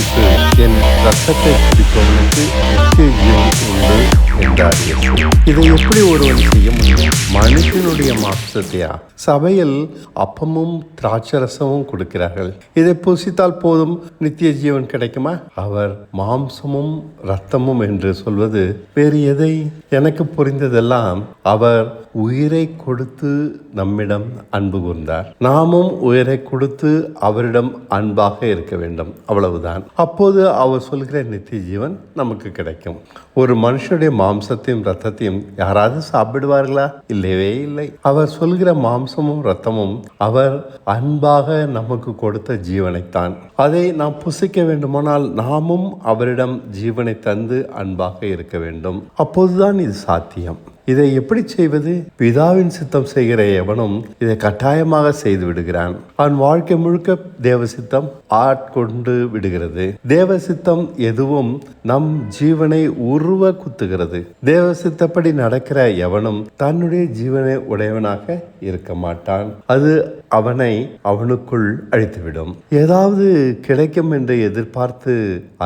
மாமிசத்தை என் ரத்தத்தை குடிப்பவனுக்கு நித்திய ஜீவன் உண்டு என்றார் இதை எப்படி ஒருவன் செய்ய முடியும்? இயேசுனுடைய மாம்சத்தையா சபையில் அப்பமும் திராட்சரசமும் கொடுக்கிறார்கள். இதை புசித்தால் போதும் நித்திய ஜீவன் கிடைக்குமா? அவர் மாம்சமும் ரத்தமும் என்று சொல்வது வேறு எதை? எனக்கு புரிந்ததெல்லாம் அவர் உயிரை கொடுத்து நம்மிடம் அன்பு கூர்ந்தார். நாமும் உயிரை கொடுத்து அவரிடம் அன்பாக இருக்க வேண்டும். அவ்வளவுதான். அப்போது அவர் சொல்கிற நித்திய ஜீவன் நமக்கு கிடைக்கும். ஒரு மனுஷனுடைய மாம்சத்தையும் ரத்தத்தையும் யாராவது சாப்பிடுவார்களா? இல்லவே இல்லை. அவர் சொல்கிற மாம்சமும் ரத்தமும் அவர் அன்பாக நமக்கு கொடுத்த ஜீவனைத்தான். அதை நாம் புசிக்க வேண்டுமானால் நாமும் அவரிடம் ஜீவனை தந்து அன்பாக இருக்க வேண்டும். அப்போதுதான் இது சாத்தியம். இதை எப்படி செய்வது? பிதாவின் சித்தம் செய்கிற எவனும் இதை கட்டாயமாக செய்து விடுகிறான். அவன் வாழ்க்கை முழுக்க தேவ சித்தம் ஆட்கொண்டு விடுகிறது. தேவ சித்தம் எதுவும் நம் ஜீவனை உருவ குத்துகிறது. தேவ சித்தப்படி நடக்கிற எவனும் தன்னுடைய ஜீவனை உடையவனாக இருக்க மாட்டான். அது அவனை அவனுக்குள் அழித்துவிடும். ஏதாவது கிடைக்கும் என்று எதிர்பார்த்து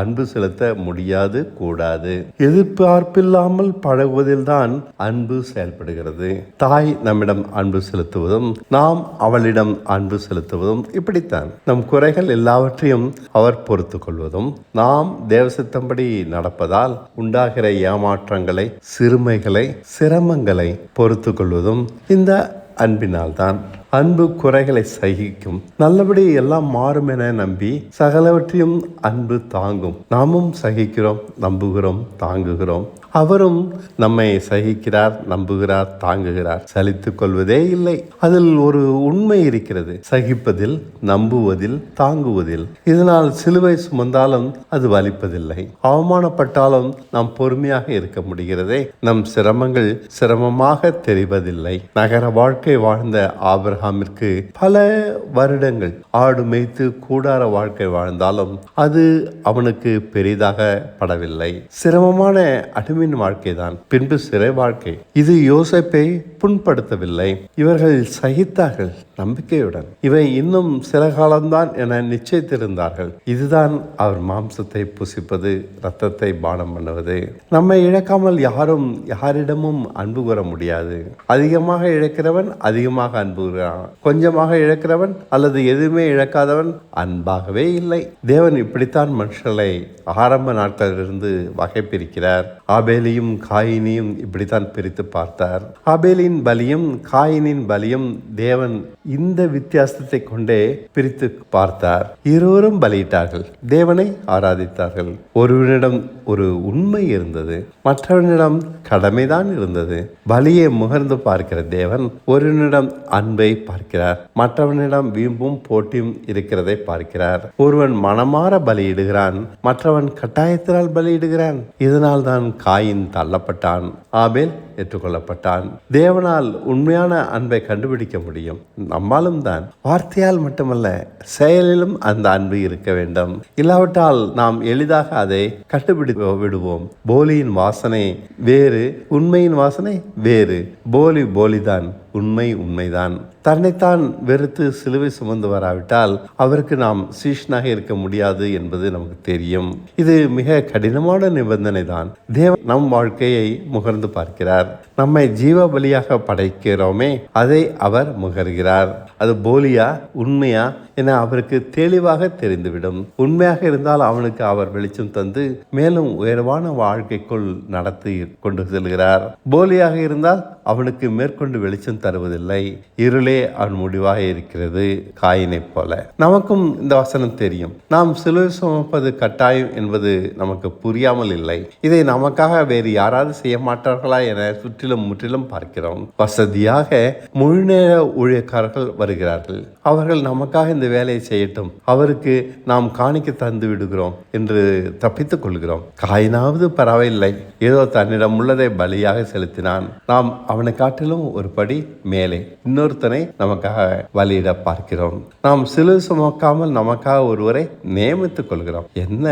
அன்பு செலுத்த முடியாது கூடாது. எதிர்பார்ப்பில்லாமல் பழகுவதில்தான் அன்பு செயல்படுகிறது. தாய் நம்மிடம் அன்பு செலுத்துவதும் நாம் அவளிடம் அன்பு செலுத்துவதும் இப்படித்தான். நம் குறைகள் எல்லாவற்றையும் அவர் பொறுத்து கொள்வதும் நாம் தேவசித்தம்படி நடப்பதால் உண்டாகிற ஏமாற்றங்களை சிறுமைகளை சிரமங்களை பொறுத்து கொள்வதும் இந்த அன்பினால்தான். அன்பு குறைகளை சகிக்கும் நல்லபடி எல்லாம் மாறும் என நம்பி சகலவற்றையும் அன்பு தாங்கும். நாமும் சகிக்கிறோம் நம்புகிறோம் தாங்குகிறோம். அவரும் நம்மை சகிக்கிறார் நம்புகிறார் தாங்குகிறார். சலித்துக் கொள்வதே இல்லை. அதில் ஒரு உண்மை இருக்கிறது. சகிப்பதில் நம்புவதில் தாங்குவதில். இதனால் சிலுவை சுமந்தாலும் அது வலிப்பதில்லை. அவமானப்பட்டாலும் நாம் பொறுமையாக இருக்க முடிகிறதே. நம் சிரமங்கள் சிரமமாக தெரிவதில்லை. நகர வாழ்க்கை வாழ்ந்த ஆபிரகாமிற்கு பல வருடங்கள் ஆடு மேய்த்து கூடார வாழ்க்கை வாழ்ந்தாலும் அது அவனுக்கு பெரிதாக படவில்லை. சிரமமான அடிமின் வாழ்க்கைதான். பின்பு சிறை வாழ்க்கை. இது யோசப்பை புண்படுத்தவில்லை. இவர்கள் சகித்தார்கள் நம்பிக்கையுடன். இவை இன்னும் சில காலம்தான் என நிச்சயித்திருந்தார்கள். இதுதான் அவர் மாம்சத்தை புசிப்பது ரத்தத்தை பானம் பண்ணுவது. நம்மை இழக்காமல் யாரும் யாரிடமும் அன்பு கூற முடியாது. அதிகமாக இழக்கிறவன் அதிகமாக அன்பு கூறுகிறான். கொஞ்சமாக இழக்கிறவன் அல்லது எதுவுமே இழக்காதவன் அன்பாகவே இல்லை. தேவன் இப்படித்தான் மனுஷர்களை ஆரம்ப நாட்களிலிருந்து வகை பிரிக்கிறார் ஆபே ஆபேலியும் காயினியும் இப்படித்தான் பிரித்து பார்த்தார். ஆபேலின் பலியும் காயினின் பலியும் தேவன் இந்த வித்தியாசத்தை கொண்டே பிரித்து பார்த்தார். இருவரும் பலியிட்டார்கள். தேவனை ஆராதித்தார்கள். ஒருவனிடம் ஒரு உண்மை இருந்தது. மற்றவனிடம் கடமைதான் இருந்தது. பலியை முகர்ந்து பார்க்கிற தேவன் ஒருவனிடம் அன்பை பார்க்கிறார். மற்றவனிடம் வீம்பும் போட்டியும் இருக்கிறதை பார்க்கிறார். ஒருவன் மனமாற பலியிடுகிறான். மற்றவன் கட்டாயத்தினால் பலியிடுகிறான். இதனால் தான் காயின் தள்ளப்பட்டான். ஆபேல் ஏற்றுக்கொள்ளப்பட்டான். தேவனால் உண்மையான அன்பை கண்டுபிடிக்க முடியும். நம்மாலும் தான். வார்த்தையால் மட்டுமல்ல செயலிலும் அந்த அன்பு இருக்க வேண்டும். இல்லாவிட்டால் நாம் எளிதாக அதை கண்டுபிடி விடுவோம். போலியின் வாசனை வேறு உண்மையின் வாசனை வேறு. போலி போலிதான் உண்மை உண்மைதான். தன்னைத்தான் வெறுத்து சிலுவை சுமந்து வராவிட்டால் அவருக்கு நாம் சீஷனாக இருக்க முடியாது என்பது நமக்கு தெரியும். இது மிக கடினமான நிபந்தனை தான் தேவன் நம் வாழ்க்கையை முகர்ந்து பார்க்கிறார். நம்மை ஜீவ பலியாக படைக்கிறோமே அதை அவர் முகர்கிறார். அது போலியா உண்மையா என அவருக்கு தெளிவாக தெரிந்துவிடும். உண்மையாக இருந்தால் அவனுக்கு அவர் வெளிச்சம் தந்து மேலும் உயர்வான வாழ்க்கைக்குள் நடத்தி கொண்டு செல்கிறார். போலியாக இருந்தால் அவனுக்கு மேற்கொண்டு வெளிச்சம் தருவதில்லை. இருளே அவன் முடிவாக இருக்கிறது காயினைப் போல. நமக்கும் இந்த வசனம் தெரியும். நாம் சிலுவை சுமப்பது கட்டாயம் என்பது நமக்கு புரியாமல் இல்லை. இதை நமக்காக வேறு யாராவது செய்ய மாட்டார்களா என சுற்றிலும் முற்றிலும் பார்க்கிறோம். வசதியாக முழுநேர ஊழியக்காரர்கள் வருகிறார்கள். அவர்கள் நமக்காக இந்த வேலையை செய்யட்டும். அவருக்கு நாம் காணிக்க தந்து விடுகிறோம் என்று தப்பித்துக் கொள்கிறோம். காயினாவது பரவாயில்லை. ஏதோ தன்னிடம் உள்ளதை பலியாக செலுத்தினான். நாம் அவனை காட்டிலும் ஒரு படி மேலே இன்னொருத்தனை நமக்காக வழியிட பார்க்கிறோம். நாம் சிலு சுமக்காமல் நமக்காக ஒருவரை நியமித்துக் கொள்கிறோம். என்ன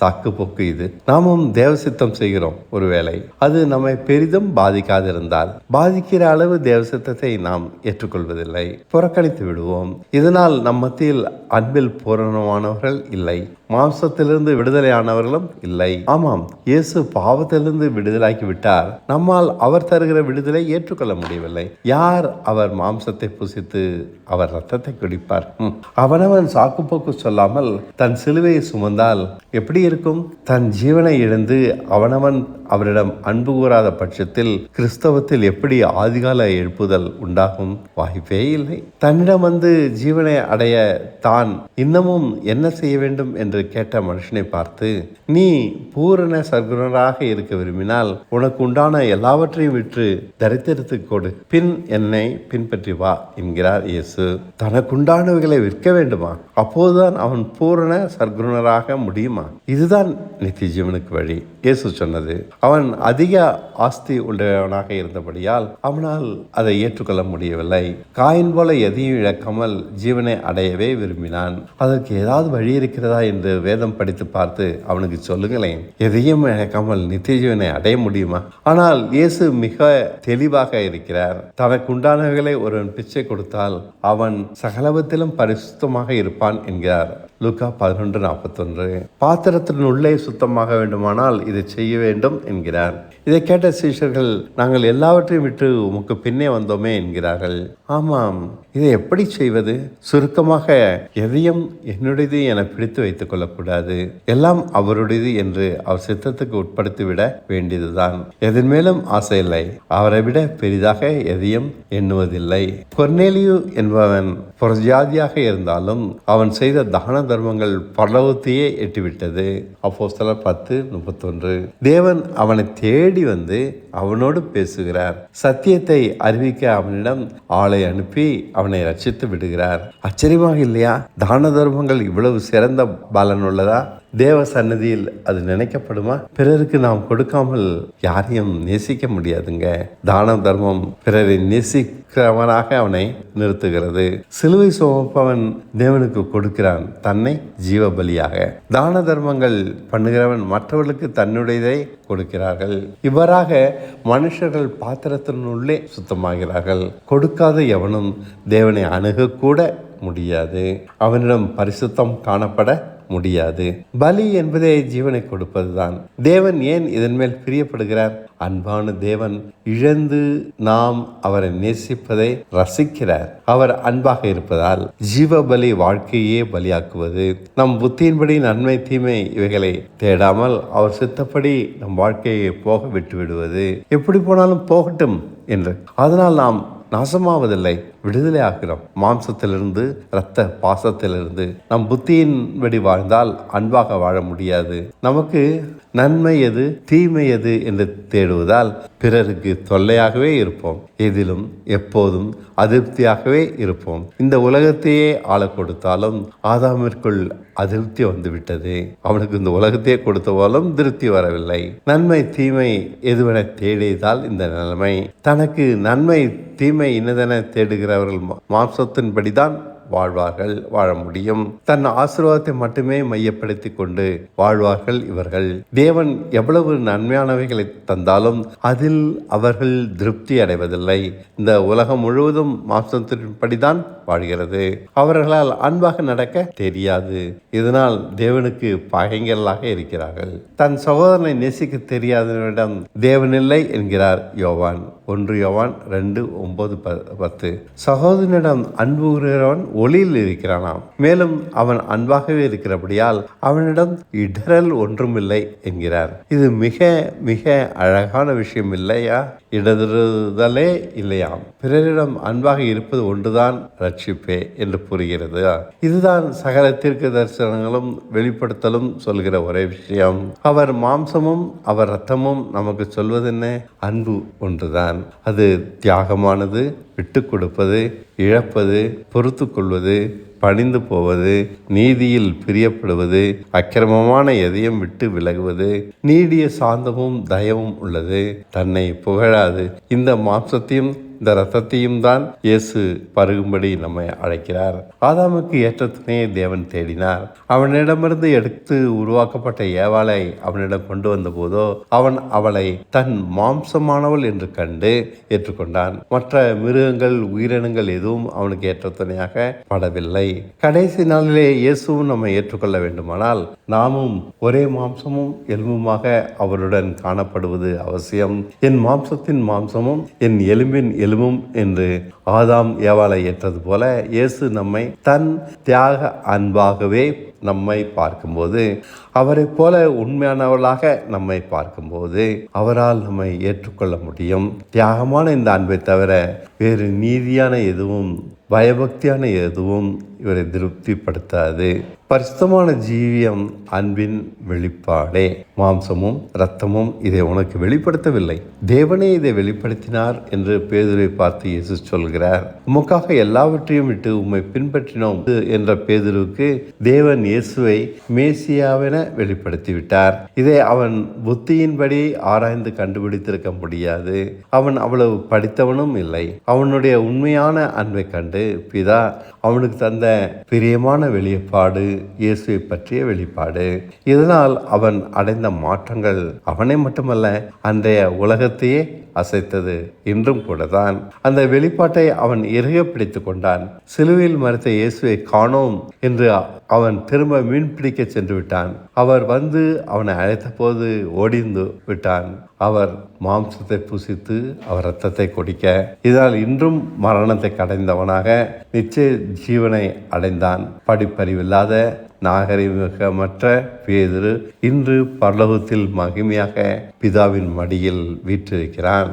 சாக்கு போக்கு இது? நாமும் தேவசித்தம் செய்கிறோம் ஒருவேளை. அது நம்மை பெரிதும் பாதிக்காதிருந்தால் பாதிக்கிற அளவு தேவசித்தத்தை நாம் ஏற்றுக்கொள்வதில்லை. புறக்கணித்து விடுவோம். இதனால் நம் மத்தியில் அன்பில் பூரணமானவர்கள் இல்லை. மாம்சத்திலிருந்து விடுதலையானவர்களும் இல்லை. ஆமாம் இயேசு பாவத்திலிருந்து விடுதலாக்கி விட்டார் நம்மால் அவர் தருகிற விடுதலை ஏற்றுக்கொள்ள முடியவில்லை. யார் அவர் மாம்சத்தை புசித்து அவர் ரத்தத்தை குடிப்பார்? அவனவன் சாக்குப்போக்கு சொல்லாமல் தன் சிலுவையை சுமந்தால் எப்படி இருக்கும்? தன் ஜீவனை இழந்து அவனவன் அவரிடம் அன்பு கூறாத பட்சத்தில் கிறிஸ்தவத்தில் எப்படி ஆதிகால எழுப்புதல் உண்டாகும் வாய்ப்பே இல்லை. தன்னிடம் வந்து ஜீவனை அடைய தான் இன்னமும் என்ன செய்ய வேண்டும் என்று கேட்ட மனுஷனை பார்த்து நீ பூரண சர்க்குணராக இருக்க விரும்பினால் உனக்கு உண்டான எல்லாவற்றையும் விற்று தரித்திரத்து கொடு. பின் என்னை பின்பற்றி வா என்கிறார் இயேசு. தனக்குண்டானவைகளை விற்க வேண்டுமா? அப்போதுதான் அவன் பூரண சர்க்குணராக முடியுமா? இதுதான் நித்திய ஜீவனுக்கு வழி. இயேசு சொன்னது. அவன் அதிக ஆஸ்தி உள்ளவனாக இருந்தபடியால் அவனால் அதை ஏற்றுக்கொள்ள முடியவில்லை. காயின் போல எதையும் இழக்காமல் ஜீவனை அடையவே விரும்பினான். அதற்கு ஏதாவது வழி இருக்கிறதா என்று வேதம் படித்து பார்த்து அவனுக்கு சொல்லுங்களேன். எதையும் இழக்காமல் நித்திய ஜீவனை அடைய முடியுமா? ஆனால் இயேசு மிக தெளிவாக இருக்கிறார். தனக்கு உண்டானவைகளை ஒருவன் பிச்சை கொடுத்தால் அவன் சகலவத்திலும் பரிசுத்தமாக இருப்பான் என்கிறார். லூக்கா பதினொன்று நாற்பத்தொன்று. பாத்திரத்தின் உள்ளே சுத்தமாக வேண்டுமானால் இதை செய்ய வேண்டும் என்கிறார். இதை கேட்ட சீஷர்கள் நாங்கள் எல்லாவற்றையும் விட்டு உமக்கு பின்னே வந்தோமே என்கிறார்கள். ஆமாம் இதை எப்படி செய்வது? சுருக்கமாக எதையும் என்னுடையது என பிடித்து வைத்துக் கொள்ளக்கூடாது. எல்லாம் அவருடையது என்று அவர் சித்தத்துக்கு உட்படுத்திவிட வேண்டியதுதான். எதன் மேலும் ஆசை இல்லை. அவரை விட பெரிதாக எதையும் எண்ணுவதில்லை. கொர்னேலியு என்பவன் புரஜாதியாக இருந்தாலும் அவன் செய்த தான தர்மங்கள் பலவத்தையே எட்டிவிட்டது. அப்போ சில பத்து முப்பத்தொன்று. தேவன் அவனை தேடி வந்து அவனோடு பேசுகிறார். சத்தியத்தை அறிவிக்க அவனிடம் ஆளை அனுப்பி அவனை ரட்சித்து விடுகிறார். ஆச்சரியமாக இல்லையா? தான தர்மங்கள் இவ்வளவு சிறந்த பலன் உள்ளதா தேவ சன்னதியில் அது நினைக்கப்படுமா? பிறருக்கு நாம் கொடுக்காமல் யாரையும் நேசிக்க முடியாதுங்க. தான தர்மம் பிறரை நேசிக்கிறவனாக அவனை நிறுத்துகிறது. சிலுவை சுமப்பவன் தேவனுக்கு கொடுக்கிறான் தன்னை ஜீவ பலியாக தான தர்மங்கள் பண்ணுகிறவன் மற்றவர்களுக்கு தன்னுடையதை கொடுக்கிறார்கள். இவ்வாறாக மனுஷர்கள் பாத்திரத்தினுள்ளே சுத்தமாகிறார்கள். கொடுக்காத எவனும் தேவனை அணுகக்கூட முடியாது. அவனிடம் பரிசுத்தம் காணப்பட முடியாது. பலி என்பதே ஜீவனை கொடுப்பதுதான். தேவன் ஏன் இதன் மேல் பிரியப்படுகிறார்? அன்பான தேவன் இழந்து நாம் அவரை நேசிப்பதை ரசிக்கிறார். அவர் அன்பாக இருப்பதால் ஜீவ பலி வாழ்க்கையே பலியாக்குவது. நம் புத்தியின்படி நன்மை தீமை இவைகளை தேடாமல் அவர் சித்தப்படி நம் வாழ்க்கையை போக விட்டு விடுவது எப்படி போனாலும் போகட்டும் என்று. அதனால் நாம் நாசமாவதில்லை. விடுதலை ஆகிறோம் மாம்சத்திலிருந்து இரத்த பாசத்திலிருந்து. நம் புத்தியின்படி வாழ்ந்தால் அன்பாக வாழ முடியாது. நமக்கு நன்மை எது தீமை எது என்று தேடுவதால் பிறருக்கு தொல்லையாகவே இருப்போம். எதிலும் எப்போதும் அதிருப்தியாகவே இருப்போம். இந்த உலகத்தையே ஆள கொடுத்தாலும் ஆதாமிற்குள் அதிருப்தி வந்துவிட்டது. அவனுக்கு இந்த உலகத்தையே கொடுத்த போலும் திருப்தி வரவில்லை. நன்மை தீமை எதுவென தேடியதால் இந்த நிலைமை. தனக்கு நன்மை தீமை இன்னதென அவர்கள் மாம்சத்தின்படிதான் வாழ்வார்கள் வாழ முடியும். தன் ஆசீர்வாதத்தை மட்டுமே மையப்படுத்தி கொண்டு வாழ்வார்கள் இவர்கள். தேவன் எவ்வளவு நன்மையானவைகளை தந்தாலும் அதில் அவர்கள் திருப்தி அடைவதில்லை. இந்த உலகம் முழுவதும் மாம்சத்தின்படிதான் வாழ்கிறது அவர்களால் அன்பாக நடக்க தெரியாது. இதனால் தேவனுக்கு பகைஞர்களாக இருக்கிறார்கள். தன் சகோதரனை நேசிக்க தெரியாதவனிடம் தேவனில்லை என்கிறார் யோவான். ஒன்று யோவான் ரெண்டு ஒன்பது பத்து. சகோதரனிடம் அன்பு கூறுகிறவன் ஒளியில் இருக்கிறானாம். மேலும் அவன் அன்பாகவே இருக்கிறபடியால் அவனிடம் இடரல் ஒன்றுமில்லை என்கிறார். இது மிக மிக அழகான விஷயம் இல்லையா? இடதுதலே இல்லையாம். பிறரிடம் அன்பாக இருப்பது ஒன்றுதான் ரட்சிப்பே என்று புரிகிறது. இதுதான் சகல தீர்க்க தரிசனங்களும் வெளிப்படுத்தலும் சொல்கிற ஒரே விஷயம். அவர் மாம்சமும் அவர் ரத்தமும் நமக்கு சொல்வதென்ன? அன்பு ஒன்றுதான். அது தியாகமானது விட்டு கொடுப்பது இழப்பது பொறுத்து கொள்வது பணிந்து போவது நீதியில் பிரியப்படுவது அக்கிரமமான எதையும் விட்டு விலகுவது நீடிய சாந்தமும் தயவும் உள்ளது. தன்னை புகழாது. இந்த மாம்சத்தையும் இந்த ரத்தத்தையும் தான் இயேசு பருகும்படி நம்மை அழைக்கிறார். ஆதாமுக்கு ஏற்ற துணையை தேவன் தேடினார். அவனிடமிருந்து எடுத்து உருவாக்கப்பட்ட ஏவாளை அவனிடம் கொண்டு வந்த போதோ அவன் அவளை தன் மாம்சமானவள் என்று கண்டு ஏற்றுக்கொண்டான். மற்ற மிருகங்கள் உயிரினங்கள் எதுவும் அவனுக்கு ஏற்ற துணையாக படவில்லை. கடைசி நாளிலே இயேசுவும் நம்மை ஏற்றுக்கொள்ள வேண்டுமானால் நாமும் ஒரே மாம்சமும் எலும்புமாக அவருடன் காணப்படுவது அவசியம். என் மாம்சத்தின் மாம்சமும் என் எலும்பின் எலும்பும் என்று ஆதாம் ஏவாலை ஏற்றது போல இயேசு நம்மை தன் தியாக அன்பாகவே நம்மை பார்க்கும்போது அவரை போல உண்மையானவர்களாக நம்மை பார்க்கும்போது அவரால் நம்மை ஏற்றுக்கொள்ள முடியும். தியாகமான இந்த அன்பை தவிர வேறு நீதியான எதுவும் பயபக்தியான எதுவும் இவரை திருப்திப்படுத்தாது. பரிசுத்தமான ஜீவியம் அன்பின் வெளிப்பாடே. மாம்சமும் இரத்தமும் இதை உனக்கு வெளிப்படுத்தவில்லை. தேவனே இதை வெளிப்படுத்தினார் என்று பேதுரை பார்த்து இயேசு சொல்கிறார். உமக்காக எல்லாவற்றையும் விட்டு உம்மை பின்பற்றினோம் என்ற பேதுருவுக்கு தேவன் இயேசுவை மேசியாவென வெளிப்படுத்தி விட்டார் இதை அவன் புத்தியின்படி ஆராய்ந்து கண்டுபிடித்திருக்க முடியாது. அவன் அவ்வளவு படித்தவனும் இல்லை. அவனுடைய உண்மையான அன்பை கண்டு பிதா அவனுக்கு தந்த பிரியமான வெளிப்பாடு இயேசுவை பற்றிய வெளிப்பாடு. இதனால் அவன் அடைந்த மாற்றங்கள் அவனை மட்டுமல்ல அன்றைய உலகத்தையே அசைத்தது இன்றும் கூட தான் அந்த வெளிப்பாட்டை அவன் இறுக பிடித்து கொண்டான். சிலுவையில் மறைத்த இயேசுவை காணோம் என்று அவன் திரும்ப மீன் பிடிக்க சென்று விட்டான். அவர் வந்து அவனை அழைத்த போது ஓடிந்து விட்டான். அவர் மாம்சத்தை புசித்து அவர் ரத்தத்தை குடிக்க இதனால் இன்றும் மரணத்தை கடைந்தவனாக நிச்சய ஜீவனை அடைந்தான். படிப்பறிவில்லாத நாகரிகமற்ற பேதுரு இன்று பரலோகத்தில் மகிமையாக பிதாவின் மடியில் வீற்றிருக்கிறான்.